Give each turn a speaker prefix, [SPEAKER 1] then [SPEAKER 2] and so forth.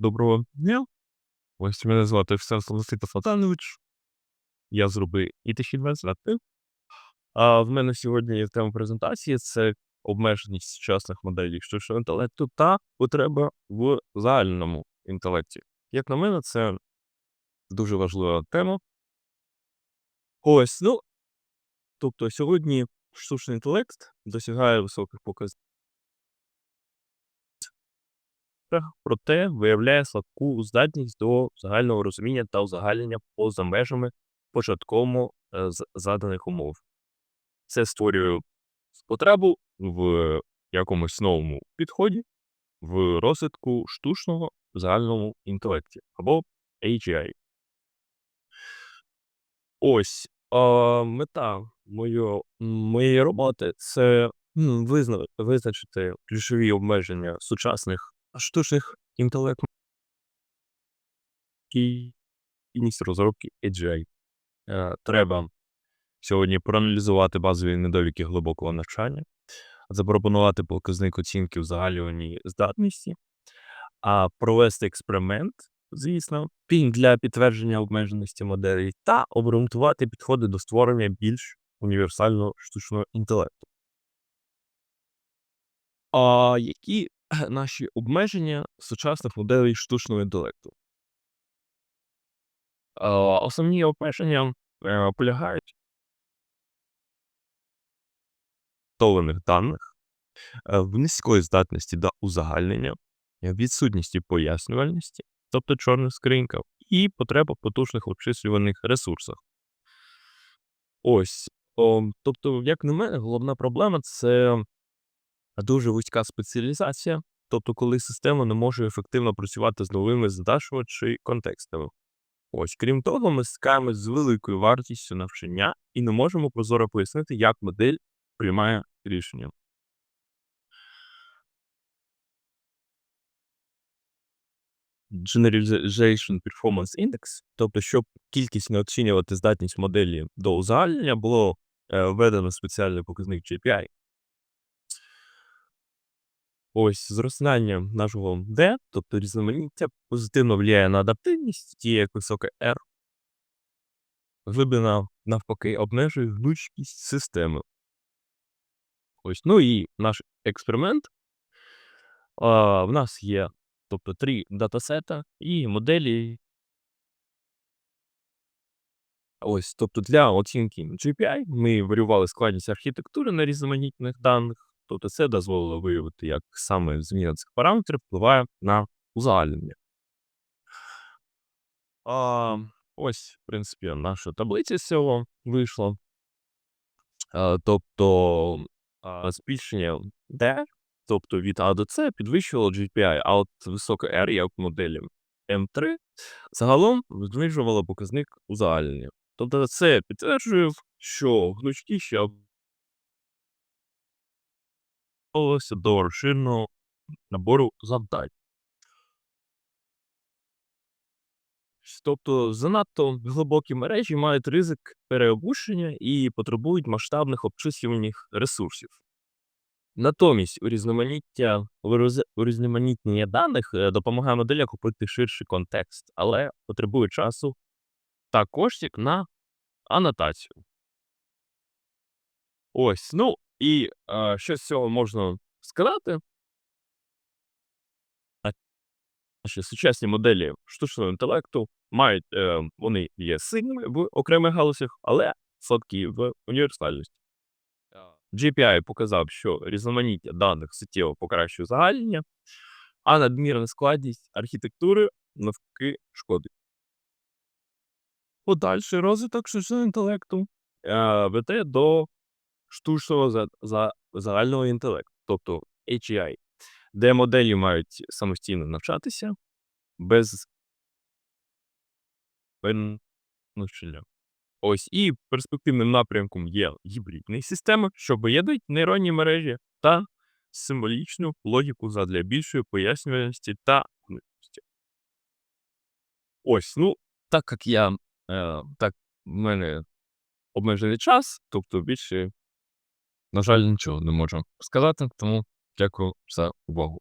[SPEAKER 1] Доброго дня. Ось мене звати Всенслав Васильович Фатанович. Я зробив і 2020. А в мене сьогодні є тема презентації це обмеженість сучасних моделей штучного інтелекту та потреба в загальному інтелекті. Як на мене, це дуже важлива тема. Ось, ну, тобто сьогодні штучний інтелект досягає високих показників. Проте виявляє слабку здатність до загального розуміння та узагальнення поза межами початково е, заданих умов. Це створює потребу в якомусь новому підході в розвитку штучного загальному інтелекті або AGI. Ось а, мета моєї, моєї роботи це визначити ключові обмеження сучасних штучних інтелектів і інність розробки AGI. Е, Треба сьогодні проаналізувати базові недоліки глибокого навчання, запропонувати показник оцінки в загальній здатності, а провести експеримент, звісно, для підтвердження обмеженості моделей та обґрунтувати підходи до створення більш універсального штучного інтелекту. А які наші обмеження сучасних моделей штучного інтелекту? Е, Основні обмеження е, полягають в даних, е, в низької здатності до узагальнення, відсутності пояснювальності, тобто чорна скринька, і потреба в потужних обчислюваних ресурсах. Ось. Тобто, як на мене, головна проблема це дуже вузька спеціалізація, тобто, коли система не може ефективно працювати з новими задачами чи контекстами. Ось, крім того, ми стикаємось з великою вартістю навчання і не можемо прозоро пояснити, як модель приймає рішення. Generalization Performance Index, тобто, щоб кількісно оцінювати здатність моделі до узагальнення, було е, введено спеціальний показник GPI. Ось зростання нашого D, тобто різноманіття, позитивно впливає на адаптивність, ті як високе R. Глибина, навпаки, обмежує гнучкість системи. Ось, ну і наш експеримент. А, в нас є тобто, три датасета і моделі. Ось, тобто для оцінки GPI ми варіювали складність архітектури на різноманітних даних. Тобто це дозволило виявити, як саме зміна цих параметрів впливає на узагальнення. А, ось, в принципі, наша таблиця з цього вийшла. А, тобто а, збільшення D, тобто від А до С, підвищувало GPI, а от високе R, як в моделі M3, загалом знижувало показник узагальнення. Тобто це підтверджує, що гнучкіші готувалися до розширеного набору завдань. Тобто занадто глибокі мережі мають ризик переобучення і потребують масштабних обчислювальних ресурсів. Натомість урізноманіття урізноманітнення даних е, допомагає моделі охопити ширший контекст, але потребує часу та коштів на анотацію. Ось, ну і е, що з цього можна сказати? Наші сучасні моделі штучного інтелекту мають, е, вони є сильними в окремих галузях, але слабкі в універсальності. GPI показав, що різноманіття даних суттєво покращує загальнення, а надмірна складність архітектури навпаки шкодить. Подальший розвиток штучного інтелекту е, веде до штучного за, за, загального інтелекту, тобто AGI, де моделі мають самостійно навчатися без винучення. Ось і перспективним напрямком є гібридні системи, що поєднують нейронні мережі та символічну логіку задля більшої пояснювальності та гнучкості. Ось, ну, так як я е, так в мене обмежений час, тобто більше, на жаль, нічого не можу сказати, тому дякую за увагу.